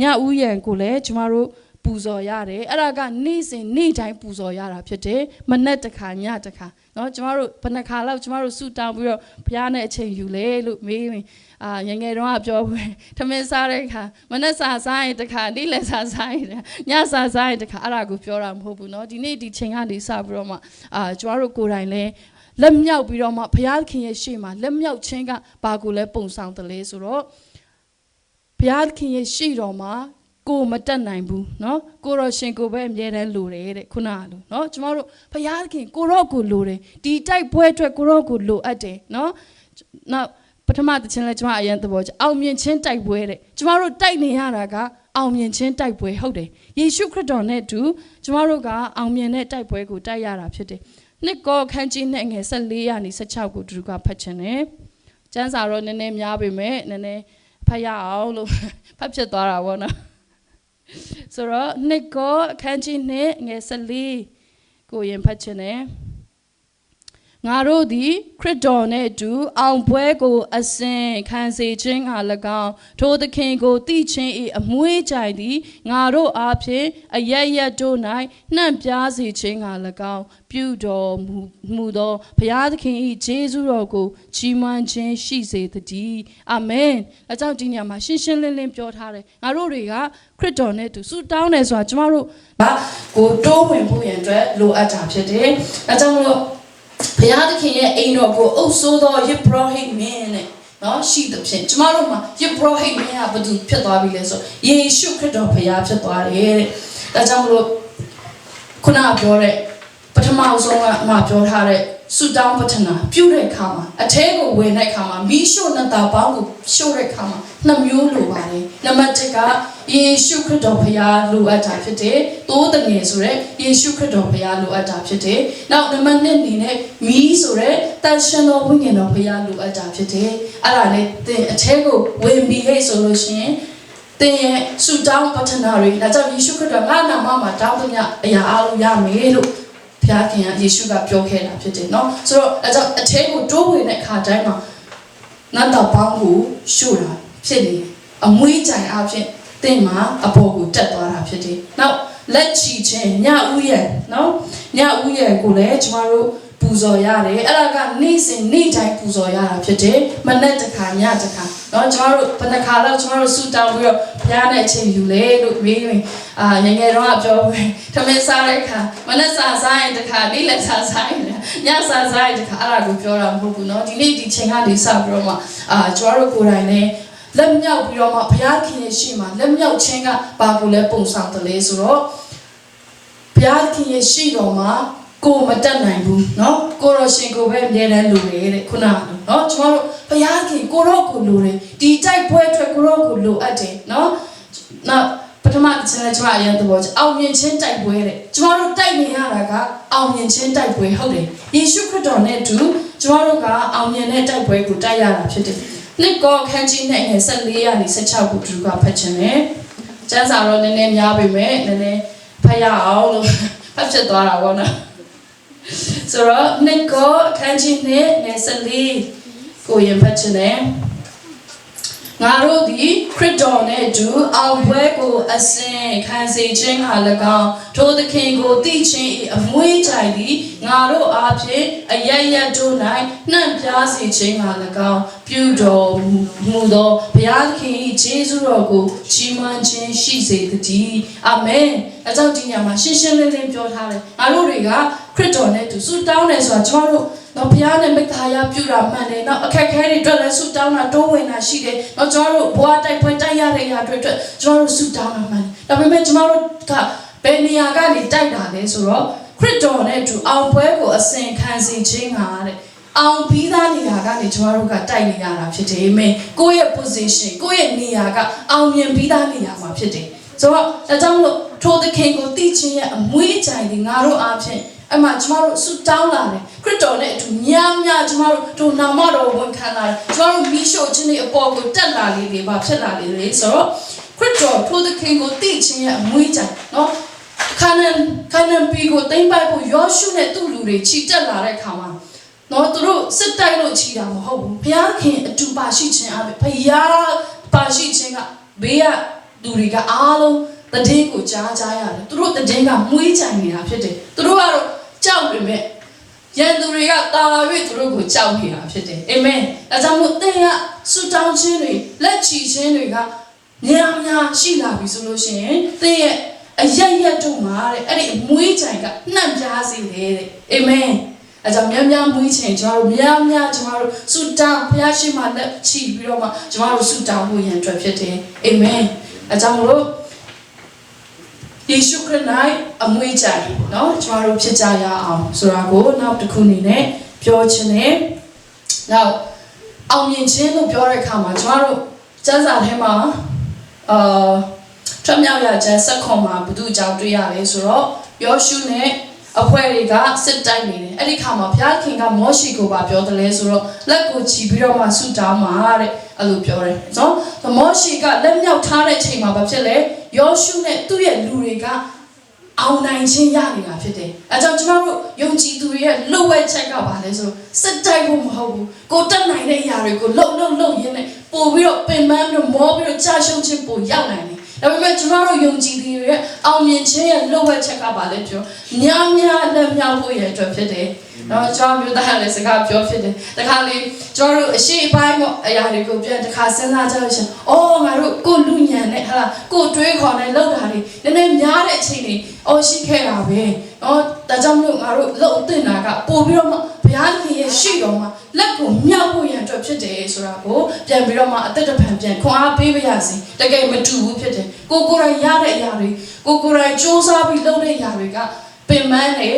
Speaker 1: ညဥ်ရံကိုလည်းကျမတို့ပူဇော်ရတယ်အဲ့ဒါကနေ့စဉ်နေ့တိုင်းပူဇော်ရတာဖြစ်တယ်မနေ့တစ်ခါညတစ်ခါ နော်ကျမတို့ဘယ်နှခါလောက်ကျမတို့ဆူတောင်းပြီးတော့ဘုရားနဲ့အချိန်ယူလဲလို့မေးရင်အာငငယ်တုန်းကပြောဘူးထမင်းစားတဲ့အခါမနက်စာစားရင်တစ်ခါနေ့လယ်စာစားရင်ညစာစားရင်တစ်ခါအဲ့ဒါကိုပြောတာမဟုတ်ဘူးနော်ဒီနေ့ဒီချိန်ကနေစပြီးတော့မှအာကျမတို့ကိုယ်တိုင်လဲလက်မြောက်ပြီးတော့မှဘုရားသခင်ရဲ့ရှေ့မှာလက်မြောက်ခြင်းကဘာကိုလဲပုံဆောင်တယ်လဲဆိုတော့ဘုရားသခင်ရဲ့ရှေ့တော်မှာ ကိုမတက်နိုင်ဘူးเนาะကိုရောရှင်ကိုပဲအမြဲတမ်းလိုတယ်တဲ့ခုနကလိုเนาะကျမတို့ဘုရားခင်ကိုရောကိုလိုတယ်ဒီတိုက်ပွဲအတွက်ကိုရောကိုလိုအပ်တယ်เนาะနောက်ပထမတစ်ချင်းလဲကျမအရင်သဘောကျအောင်မြင်ခြင်းတိုက်ပွဲတဲ့ကျမတို့တိုက်နေရတာကအောင်မြင်ခြင်းတိုက်ပွဲဟုတ်တယ်ယေရှုခရစ်တော်နဲ့အတူကျမတို့ကအောင်မြင်တဲ့တိုက်ပွဲကိုတိုက်ရတာဖြစ်တယ်နှစ်ကောခန်းကြီးနဲ့ငယ်14ရာနေ16ကိုသူကဖတ်ချင်တယ်ကျမ်းစာတော့နည်းနည်းများပေမဲ့နည်းနည်းဖတ်ရအောင်လို့ဖတ်ဖြစ်သွားတာပေါ့နော် ဆိုတော့နှစ်ကောအခန်းကြီးနှစ်ငယ်14ကိုရင်ဖတ်ချင်တယ် ငါတို့သည်ခရစ်တော်နှင့်အတူအောင်ပွဲကိုအစဉ်ခံစေခြင်းက၎င်းထိုသခင်ကိုတည်ခြင်း၏အမွေးကြိုင်သည်ငါတို့အားဖြင့်အရရတို့၌နှံ့ပြားစေခြင်းက၎င်းပြုတော်မူမူသောဘုရားသခင်၏ဂျေဇုတော်ကိုချီးမွမ်းခြင်းရှိစေတည်းအာမင်အကြောင်းဒီညမှာရှင်းရှင်းလင်းလင်းပြောထားတယ်ငါတို့တွေကခရစ်တော်နဲ့အတူဆုတောင်းတယ်ဆိုတာကျမတို့ကကိုတိုးဝင်ဖို့ရန်အတွက်လိုအပ်တာဖြစ်တယ်အဲကြောင့်မလို့ ဘုရားသခင်ရဲ့အိမ်တော်ကိုအုပ်ဆိုးသောယေဘရဟိမင်းနဲ့နော်ရှိသဖြင့်ကျမတို့မှာယေဘရဟိမင်းကဘာသူဖြစ်သွားပြီလဲဆိုယေရှုခရစ်တော်ဘုရားဖြစ်သွားတယ်တဲ့ဒါကြောင့်မလို့ခုနကပြောတဲ့ပထမအဆုံးကမှပြောထားတဲ့ ဆူတောင်းပတနာပြုတဲ့အခါမှာအထဲကိုဝင်တဲ့အခါမှာမိရှုနှစ်တာပေါင်းကိုရှုတဲ့အခါမှာနှစ်မျိုးလိုပါတယ်နံပါတ်1ကယေရှုခရစ်တော်ဖရားလိုအပ်တာဖြစ်တယ်သိုးတငယ်ဆိုတဲ့ယေရှုခရစ်တော်ဖရားလိုအပ်တာဖြစ်တယ်နောက်နံပါတ်2အနေနဲ့မိဆိုတဲ့တန်ရှင်တော်ဝိညာဉ်တော်ဖရားလိုအပ်တာဖြစ်တယ်အဲ့ဒါနဲ့သင်အထဲကိုဝင်ပြီးဟဲ့ဆိုလို့ရှိရင်သင်ရဲ့ဆူတောင်းပတနာတွေဒါကြောင့်ယေရှုခရစ်တော်ငါနာမမှာတောင်းသမျှအရာအလုံးရမယ်လို့ ရားခင်ကယေရှုကပြောခဲ့တာဖြစ်တယ်เนาะဆိုတော့အဲကြောင့်အထဲကိုတိုးဝင်တဲ့အခါတိုင်းမှာနတ်တော်ပေါင်းကိုရှို့တာဖြစ်နေတယ်အမွေးကြိုင်အဖြစ်တင့်မှာအပေါ်ကိုတက်သွားတာဖြစ်တယ်နောက်လက်ချီခြင်းညဥ်ရံเนาะညဥ်ရံကိုလည်းကျမတို့ ပူဇော်ရတယ်အဲ့ဒါကနေ့စဉ်နေ့တိုင်းပူဇော်ရတာဖြစ်တယ်မနေ့တစ်ခါညတစ်ခါเนาะကျမတို့ဘယ်နှခါလောက်ကျမတို့ဆူတောင်းပြီးတော့ဘုရားနဲ့အချိန်ယူလေလို့မေးရင်အာငယ်ငယ်တော့ပြောပဲထမင်းစားတဲ့အခါမနေ့စာစားရင်တစ်ခါနေ့လယ်စာစားရင်ညစာစားရင်တစ်ခါအဲ့ဒါကိုပြောတာမဟုတ်ဘူးเนาะဒီနေ့ဒီချိန်ကနေစပြီးတော့မှအာကျမတို့ကိုယ်တိုင်လည်း လက်မြောက်ပြီးတော့မှဘုရားခင်ရဲ့ရှေ့မှာလက်မြောက်ခြင်းကဘာကိုလဲပုံဆောင်တယ်လဲဆိုတော့ဘုရားခင်ရဲ့ရှေ့တော်မှာ ကိုမတက်နိုင်ဘူးเนาะကိုရောရှင်ကိုပဲအမြဲတမ်းလိုတယ်တဲ့ခုနကเนาะကျွန်တော်တို့ဘုရားခင်ကိုရောကိုလိုတယ်ဒီတိုက်ပွဲအတွက်ကိုရောကိုလိုအပ်တယ်เนาะနောက်ပထမတစ်ချက်နဲ့ကျွန်မအရင်သဘောချအောင်မြင်ခြင်းတိုက်ပွဲတဲ့ကျွန်တော်တို့တိုက်နေရတာကအောင်မြင်ခြင်းတိုက်ပွဲဟုတ်တယ်ယေရှုခရစ်တော်နဲ့အတူကျွန်တော်တို့ကအောင်မြင်တဲ့တိုက်ပွဲကိုတိုက်ရတာဖြစ်တယ်နှစ်ကောခန်းကြီးနဲ့ငယ်14ရာနေ16ခုသူကဖတ်ချင်တယ်ကျမ်းစာတော့နည်းနည်းများပြီမဲ့နည်းနည်းဖတ်ရအောင်လို့ဖတ်ဖြစ်သွားတာပေါ့နော် ဆိုတော့နှစ်ကောခန်းကြီးနဲ့ငယ်14ကိုရင်ဖတ်ချင်တယ်ငါတို့သည်ခရစ်တော်နှင့်အတူအောင်ပွဲကိုအစဉ်ခံစေခြင်းဟာ၎င်းထိုသခင်ကိုသိခြင်း၏အမွေးကြိုင်သည်ငါတို့အားဖြင့်အယက်ယက်တို့၌နှံ့ပြားစေခြင်းဟာ၎င်းပြုတော်မူသောဘုရားသခင်၏ခြေဆုတော်ကိုချီးမွမ်းခြင်းရှိစေတည်းအာမင်အကြောင်းဒီညမှာရှင်းရှင်းလင်းလင်းပြောထားတယ်ငါတို့တွေကခရစ်တော်နဲ့အတူဆုတောင်းတယ်ဆိုတာကျွန်တော်တို့တော့ဘုရားနဲ့မိသားရပြုတာမှန်တယ်။နောက်အခက်အခဲတွေအတွက်လည်းဆုတောင်းတာတိုးဝင်တာရှိတယ်။နောက်ကျွန်တော်တို့ဘဝတိုက်ပွဲတိုက်ရတဲ့နေရာတွေအတွက်ကျွန်တော်တို့ဆုတောင်းတာမှန်တယ်။ဒါပေမဲ့ကျွန်တော်တို့ကဘယ်နေရာကနေတိုက်တာလဲဆိုတော့ခရစ်တော်နဲ့အတူအောင်ပွဲကိုအစဉ်ခံစီခြင်းဟာတဲ့။အောင်ပြီးသားနေရာကနေကျွန်တော်တို့ကတိုက်နေရတာဖြစ်တယ်။အာမင်။ကိုယ့်ရဲ့ position ကိုယ့်ရဲ့နေရာကအောင်မြင်ပြီးသားနေရာမှာဖြစ်တယ်။ ဆိုတော့ဒါကြောင့်မလို့ထိုသခင်ကိုသိခြင်းရဲ့အမွေးကြိုင်တွေငါတို့အားဖြင့်အမှကျမတို့ဆုတောင်းလာတယ်ခရစ်တော်နဲ့အတူများများကျမတို့တို့နာမတော်ဝန်ခံလာတယ်ကျမတို့မိရှုခြင်းတွေအပေါ်ကိုတက်လာလေတွေပါဖြစ်လာလေလေဆိုတော့ခရစ်တော်ထိုသခင်ကိုသိခြင်းရဲ့အမွေးကြိုင်နော်ခါနန်ခါနန်ပီကိုတိမ့်ပိုက်ဖို့ယောရှုနဲ့သူ့လူတွေခြိတက်လာတဲ့ခါမှာနော်သူတို့စစ်တိုက်လို့ခြိတာမဟုတ်ဘူးဘုရားခင်အတူပါရှိခြင်းအပြင်ဘုရားပါရှိခြင်းကဘေးက လူတွေကအားလုံးတည်င်းကိုကြားကြားရတယ်သူတို့တည်င်းကမွေးကြိုင်နေတာဖြစ်တယ်သူတို့ကတော့ကြောက်ပေမဲ့ရန်သူတွေကတာလာ၍သူတို့ကိုကြောက်နေတာဖြစ်တယ်အာမင်ဒါကြောင့်မို့သင်ကဆူတောင်းခြင်းတွေလက်ချီခြင်းတွေကများများရှိလာပြီဆိုလို့ရှိရင်သင်ရဲ့အယက်ရက်တို့မှာတဲ့အဲ့ဒီအမွေးကြိုင်ကနှံ့ပြားစေတယ်တဲ့အာမင်အဲကြောင့်များများမွေးချင်ကျွန်တော်တို့များများကျွန်တော်တို့ဆူတောင်းဘုရားရှိခိုးလက်ချီပြီးတော့မှကျွန်တော်တို့ဆူတောင်းဖို့ရန်အတွက်ဖြစ်တယ်အာမင် အဲကြောင့်မလို့ယေရှုခရစ်၌အမွေးကြိုင်เนาะကျွန်တော်တို့ဖြစ်ကြရအောင်ဆိုတာကိုနောက်တစ်ခုအနေနဲ့ပြောချင်တယ်။နောက်အောင်မြင်ခြင်းလို့ပြောတဲ့အခါမှာကျွန်တော်တို့စံစာထဲမှာအာထမြောက်ရကျမ်းစက်ခွန်မှာဘု து အကြောင်းတွေ့ရတယ်ဆိုတော့ယောရှုနဲ့ အဖွဲ့တွေကစစ်တိုက်နေတယ်အဲ့ဒီခါမှာဘုရားခင်ကမောရှိကိုပါပြောတယ်လဲဆိုတော့လက်ကိုချီပြီးတော့မှဆုတောင်းပါတဲ့အဲ့လိုပြောတယ်နော်မောရှိကလက်မြောက်ထားတဲ့အချိန်မှာဘာဖြစ်လဲယောရှုနဲ့သူ့ရဲ့လူတွေကအောင်နိုင်ခြင်းရနေတာဖြစ်တယ်အဲကြောင့်ကျွန်တော်တို့ယုံကြည်သူတွေရဲ့လှုပ်ဝဲချက်ကပါလဲဆိုစစ်တိုက်ဖို့မဟုတ်ဘူးကိုတက်နိုင်တဲ့အရာတွေကိုလှုပ်လှုပ်လှုပ်ရင်းနဲ့ပို့ပြီးတော့ပင်ပန်းပြီးတော့မောပြီးတော့ကြာရှုံးခြင်းပို့ရောက်နိုင်တယ် ဒါပေမဲ့ကျွန်တော်တို့ယုံကြည်သူတွေရဲ့အောင်မြင်ခြင်းရဲ့လှုပ်ဝဲချက်ကပါလဲပြောများများလက်မြောက်ဖို့ရအတွက်ဖြစ်တယ်နော်ကျွန်တော်မျိုးသားလည်းစကားပြောဖြစ်တယ်တခါလေကျွန်တော်တို့အရှိအပိုင်းပေါ့အရာတွေကိုပြန်တခါစဉ်းစားကြလို့ရှင်အော်ငါတို့ကိုလူညံနဲ့ဟာလားကိုတွေးခေါ်နဲ့လောက်တာတွေနည်းနည်းများတဲ့အချိန်တွေအော်ရှိခဲ့တာပဲနော်ဒါကြောင့်မလို့ငါတို့လှုပ်တင်တာကပို့ပြီးတော့မှဘုရားခင်ရဲ့ရှိတော်မှာလက်ကိုမြောက်ဖို့ရန်အတွက်ဖြစ်တယ်ဆိုတာကိုပြန်ပြီးတော့မှအသက်တပံပြန်ခွန်အားပေးပါရစေတကယ်မတူဘူးဖြစ်တယ်ကိုကိုယ်တိုင်ရတဲ့အရာတွေကိုကိုယ်တိုင်စူးစမ်းပြီးလုပ်တဲ့အရာတွေကပင်ပန်းနေ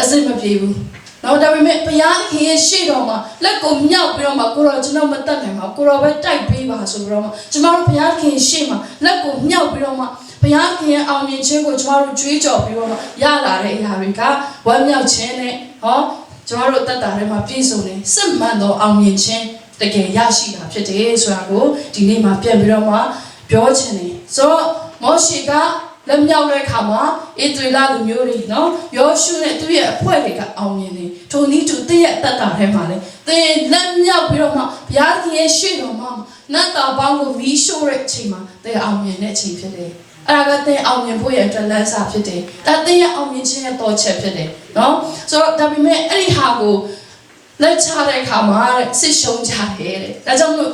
Speaker 1: အစစ်မပြေဘူးနော်ဒါပေမဲ့ဘုရားသခင်ရဲ့ရှေ့တော်မှာလက်ကိုမြောက်ပြီးတော့မှကိုရောကျွန်တော်မတတ်နိုင်ပါဘူးကိုရောပဲတိုက်ပေးပါဆိုပြီးတော့မှကျွန်တော်တို့ဘုရားသခင်ရှေ့မှာလက်ကိုမြောက်ပြီးတော့မှဘုရားသခင်ရဲ့အောင်မြင်ခြင်းကိုကျွန်တော်တို့ကြွေးကြော်ပြီးတော့မှရလာတဲ့အရာတွေကဝမ်းမြောက်ခြင်းနဲ့ဟောကျွန်တော်တို့တက်တာထဲမှာပြည့်စုံနေစစ်မှန်သောအောင်မြင်ခြင်းတကယ်ရရှိတာဖြစ်တယ်ဆိုတာကိုဒီနေ့မှာပြန်ပြီးတော့မှပြောချင်တယ်ဆိုတော့မောရှေက လက်မြောက်တဲ့အခါမှာဣသရေလလူမျိုးတွေနော်ယောရှုနဲ့သူ့ရဲ့အဖွဲ့တွေကအောင်မြင်နေထိုနည်းတူတည့်ရဲ့အသက်တာထဲမှာလေသင်လက်မြောက်ပြီးတော့မှဘုရားသခင်ရဲ့ရှေ့တော်မှာနတ်တာပေါင်းကိုမီးရှို့တဲ့အချိန်မှာသင်အောင်မြင်တဲ့အချိန်ဖြစ်တယ်အဲ့ဒါကသင်အောင်မြင်ဖို့ရအတွက်လမ်းစာဖြစ်တယ်ဒါသင်ရဲ့အောင်မြင်ခြင်းရဲ့တော်ချက်ဖြစ်တယ်နော်ဆိုတော့ဒါပေမဲ့အဲ့ဒီဟာကိုလက်ချတဲ့အခါမှာစစ်ရှုံးကြတယ်တဲ့ဒါကြောင့်မို့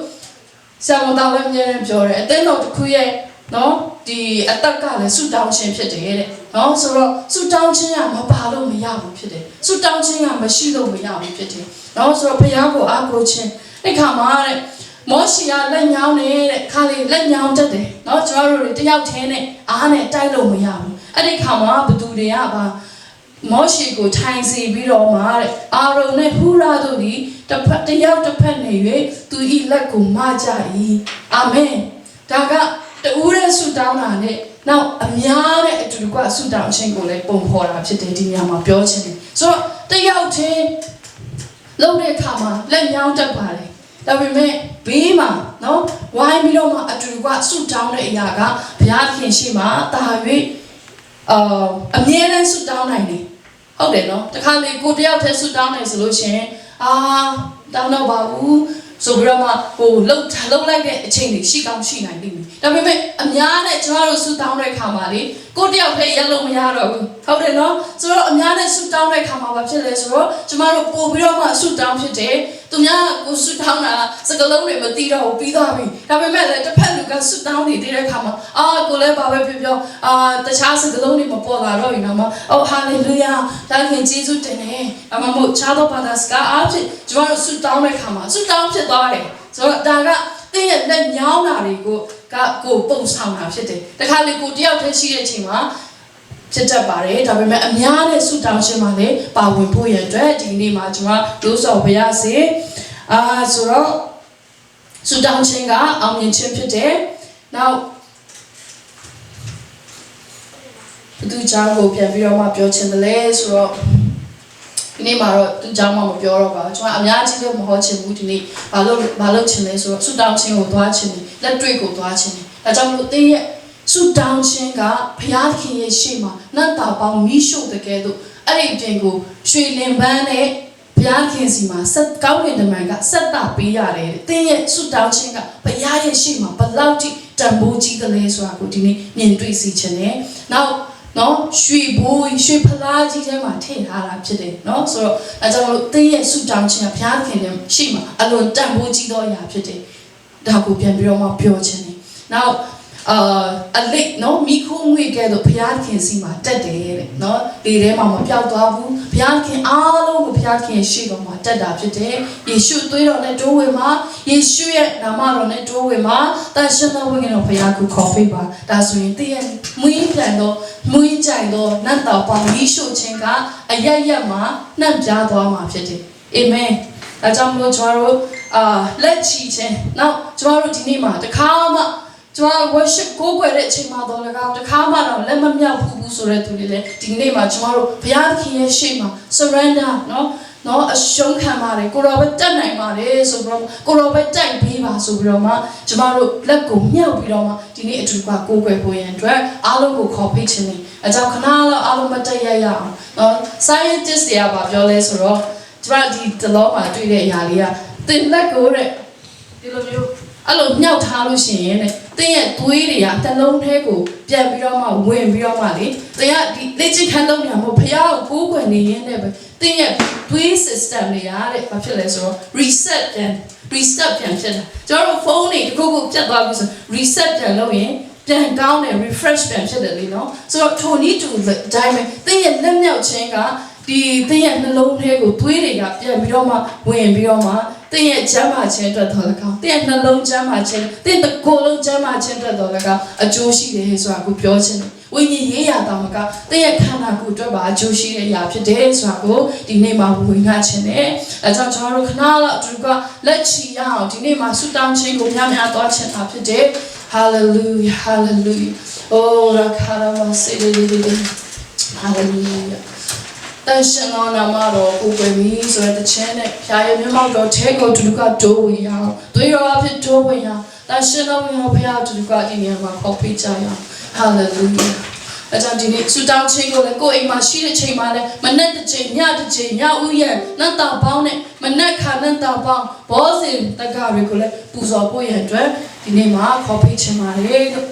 Speaker 1: ဆရာမတော်လည်းအများနဲ့ပြောတယ်အသင်းတော်တစ်ခုရဲ့ နော်ဒီအသက်ကလည်းဆူတောင်းခြင်းဖြစ်တယ်တဲ့နော်ဆိုတော့ဆူတောင်းခြင်းကမပါလို့မရဘူးဖြစ်တယ်ဆူတောင်းခြင်းကမရှိလို့မရဘူးဖြစ်တယ်နော်ဆိုတော့ဘုရားကိုအားကိုးခြင်းအဲ့ခါမှာတဲ့မောရှိကလက်ညောင်းနေတဲ့ခါလေးလက်ညောင်းတတ်တယ်နော်ကျွန်တော်တို့တွေတယောက်တည်းနဲ့အားနဲ့တိုက်လို့မရဘူးအဲ့ဒီခါမှာဘသူတွေကပါမောရှိကိုထိုင်စီပြီးတော့မှတဲ့အာရုံနဲ့ဟူရာတို့ဒီတစ်ဖက်တယောက်တစ်ဖက်နေ၍သူဤလက်ကိုမကြ၏အာမင်ဒါက တူးတဲ့ဆုတောင်းတာနဲ့နောက်အများနဲ့အတူတကွဆုတောင်းခြင်းကိုလည်းပုံဖော်တာဖြစ်တယ်ဒီနေရာမှာပြောချင်တယ်ဆိုတော့တယောက်ချင်းလုံးတဲ့အခါမှာလက်ညောင်းတက်ပါတယ်ဒါပေမဲ့ဘေးမှာနော်ဝိုင်းပြီးတော့မှအတူတူကဆူတောင်းတဲ့အရာကဘုရားခင်ရှိမှတာ၍အာအမြဲတမ်းဆူတောင်းနိုင်တယ်ဟုတ်တယ်နော်တခါလေကိုတယောက်တည်းဆူတောင်းနိုင်ဆိုလို့ရှရင်အာတောင်းတော့ပါဘူး ဆိုပြီးတော့မှဟိုလှုပ်လှုပ်လိုက်တဲ့အချိန်တွေရှိကောင်းရှိနိုင်လိမ့်မယ်ဒါပေမဲ့အများနဲ့ကျွန်တော်တို့ဆူတောင်းတဲ့အခါမှာလေကိုတယောက်တည်းရက်လို့မရတော့ဘူးဟုတ်တယ်နော်ဆိုတော့အများနဲ့ဆူတောင်းတဲ့အခါမှာဘာဖြစ်လဲဆိုတော့ကျွန်တော်တို့ပို့ပြီးတော့မှဆူတောင်းဖြစ်တယ် သူများကိုဆူတောင်းတာစကလုံးတွေမသိတော့ဘူးပြီးသွားပြီဒါပေမဲ့လည်းတစ်ဖက်လူကဆူတောင်းနေတဲ့အခါမှာအာကိုလည်းဘာပဲပြောပြောအာတခြားစကလုံးတွေမပေါ်လာတော့ရင်တော့မအော်ဟာလေလုယာဒါခင်ယေရှုတင်တယ်အမမို့ခြားသောဘာသာစကားအားဖြင့်ကျွန်တော်တို့ဆူတောင်းတဲ့အခါမှာဆူတောင်းဖြစ်သွားတယ်ဆိုတော့ဒါကတင်းရဲ့လက်ညောင်းတာတွေကိုကကိုပုံဆောင်တာဖြစ်တယ်တခါလေကိုတယောက်တည်းရှိတဲ့အချိန်မှာ ဖြစ်တတ်ပါတယ်ဒါပေမဲ့အများနဲ့ဆူတောင်းခြင်းမှာလည်းပါဝင်ဖို့ရတဲ့ဒီနေ့မှာကျွန်တော်တို့ဆော်ပြရစေအာဆိုတော့ဆူတောင်းခြင်းကအောင်မြင်ခြင်းဖြစ်တယ်နောက်ဘသူเจ้าကိုပြန်ပြီးတော့မှပြောချင်တယ်လဲဆိုတော့ဒီနေ့မှာတော့သူเจ้าမှမပြောတော့ပါဘူးကျွန်တော်အများကြီးလည်းမဟောချင်ဘူးဒီနေ့ဘာလို့ဘာလို့ချင်လဲဆိုတော့ဆူတောင်းခြင်းကိုသွားချင်တယ်လက်တွေ့ကိုသွားချင်တယ်ဒါကြောင့်မလို့တင်းရဲ့ ဆူတောင်းခြင်းကဘုရားခင်ရဲ့ရှေ့မှာနတ်တာပေါင်းမိရှုတကယ်လို့အဲ့ဒီအပြင်ကိုရွှေလင်ပန်းနဲ့ဘုရားခင်စီမှာဆက်ကောင်းကင်တမန်ကဆက်တာပေးရတယ်တဲ့တင်းရဲ့ဆူတောင်းခြင်းကဘုရားရဲ့ရှေ့မှာဘလောက်ထိတန်ဖိုးကြီးတယ်လဲဆိုတာကိုဒီနေ့မြင်တွေ့စီချင်တယ်နောက်နော်ရွှေဘိုးရွှေဖလားကြီးထဲမှာထည့်ထားတာဖြစ်တယ်နော်ဆိုတော့အဲကြောင့်မလို့တင်းရဲ့ဆူတောင်းခြင်းကဘုရားခင်ရဲ့ရှေ့မှာအလွန်တန်ဖိုးကြီးသောအရာဖြစ်တယ်ဒါကိုပြန်ပြီးတော့မှပြောချင်တယ်နောက် အာအလိတ်နော်မိခိုးငွေကဲတော့ဘုရားခင်စီမှာတက်တယ်တဲ့နော်ဒီထဲမှာမပြောက်သွားဘူးဘုရားခင်အားလုံးကိုဘုရားခင်ရှေ့တော်မှာတက်တာဖြစ်တယ်ယေရှုသွေးတော်နဲ့တိုးဝင်မှာယေရှုရဲ့နာမတော်နဲ့တိုးဝင်မှာတန်ရှင်တော်ဝိညာဉ်တော်ဘုရားကိုခေါ်ပေးပါဒါဆိုရင်တည့်ရဲ့မွေးပြန်တော့မွေးကြိုင်တော့နတ်တော်ပေါင်းယေရှုချင်းကအရရက်မှာနှံ့ပြားသွားမှာဖြစ်တယ်အာမင်ဒါကြောင့်မလို့ကျွန်တော်တို့အာလက်ချီခြင်းနောက်ကျွန်တော်တို့ဒီနေ့မှာတခါမှ ကျွန်တော် worship ကိုးကွယ်တဲ့အချိန်မှာတော့လည်းကောင်းတခါမှတော့လက်မမြောက်ဘူးဘူးဆိုတဲ့သူတွေလည်းဒီနေ့မှာကျွန်တော်တို့ဘုရားသခင်ရဲ့ရှေ့မှာ surrender เนาะနော်အရှုံးခံပါတယ်ကိုတော်ပဲတက်နိုင်ပါတယ်ဆိုပြီးတော့ကိုတော်ပဲတိုက်ပေးပါဆိုပြီးတော့မှကျမတို့လက်ကိုမြှောက်ပြီးတော့မှဒီနေ့အထူးကကိုးကွယ်ဖို့ရန်အတွက်အားလုံးကိုခေါ်ဖိတ်ခြင်းနေအကြောင်းခဏလောက်အားလုံးမတက်ရရအောင်နော် scientist တွေကပါပြောလဲဆိုတော့ကျမဒီတလောမှာတွေ့တဲ့အရာလေးကသင်လက်ကိုတဲ့ဒီလိုမျိုး အဲ့လိုမြှောက်ထားလို့ရှိရင်တဲ့သင်ရဲ့သွေးတွေကတစ်လုံးထဲကိုပြန်ပြီးတော့မှဝင်ပြီးတော့မှလေသင်ကဒီလက်ချခန်းလုံးညာမဟုတ်ဖះကိုကိုးကွယ်နေရင်းနဲ့ပဲသင်ရဲ့သွေး system တွေကတဲ့ဘာဖြစ်လဲဆိုတော့ reset ပြန် reset ပြန်ဖြစ်တာကျွန်တော်တို့ဖုန်းတွေတခုခုပြတ်သွားပြီဆို reset ပြန်လုပ်ရင်ပြန်ကောင်းတယ် refresh ပြန်ဖြစ်တယ်လေနော်ဆိုတော့ထိုနည်းတူအတိုင်းပဲသင်ရဲ့လက်မြောက်ခြင်းကဒီသင်ရဲ့နှလုံးထဲကိုသွေးတွေကပြန်ပြီးတော့မှဝင်ပြီးတော့မှ သင်ရဲ့ကျမ်းမာခြင်းအတွက်တော်လည်းကောင်းသင်ရဲ့နှလုံးကျမ်းမာခြင်းသင်တကိုယ်လုံးကျမ်းမာခြင်းအတွက်တော်လည်းကောင်းအကျိုးရှိတယ်ဆိုတာကိုပြောခြင်းတယ်ဝိညာဉ်ရေးရတာမကသင်ရဲ့ခန္ဓာကိုယ်အတွက်ပါအကျိုးရှိတဲ့အရာဖြစ်တယ်ဆိုတာကိုဒီနေ့မှာဝေငှခြင်းတယ်အဲကြောင့်ကျွန်တော်တို့ခဏလောက်သူကလက်ချီရအောင်ဒီနေ့မှာဆုတောင်းခြင်းကိုများများသွားခြင်းတာဖြစ်တယ် hallelujah hallelujah oh rakaramasiri hallelujah တန်ရှင်တော်နာမတော်ကိုယ်ွယ်ပြီးဆိုတဲ့တခြင်းနဲ့ဖြာရဲ့မျက်မှောက်တော်ထဲကိုသူကတိုးဝင်ရအောင်သွေးတော်အဖြစ်တိုးဝင်ရအောင်တန်ရှင်တော်ဝင်ဟောဖရားသူကဒီနေရာမှာခေါ်ပေးကြရအောင်ဟာလေလုယာအကြောင်းဒီနေ့ဆူတောင်းခြင်းကိုလည်းကိုယ်အိမ်မှာရှိတဲ့ချိန်မှာလည်းမနဲ့တစ်ချိန်ညတစ်ချိန်ညဥယျာဉ်နတ်တာပေါင်းနဲ့မနဲ့ခါနတ်တာပေါင်းဘောဇင်တက္ကတွေကိုလည်းပူဇော်ဖို့ရန်အတွက်ဒီနေ့မှာခေါ်ပေးခြင်းပါတယ်လို့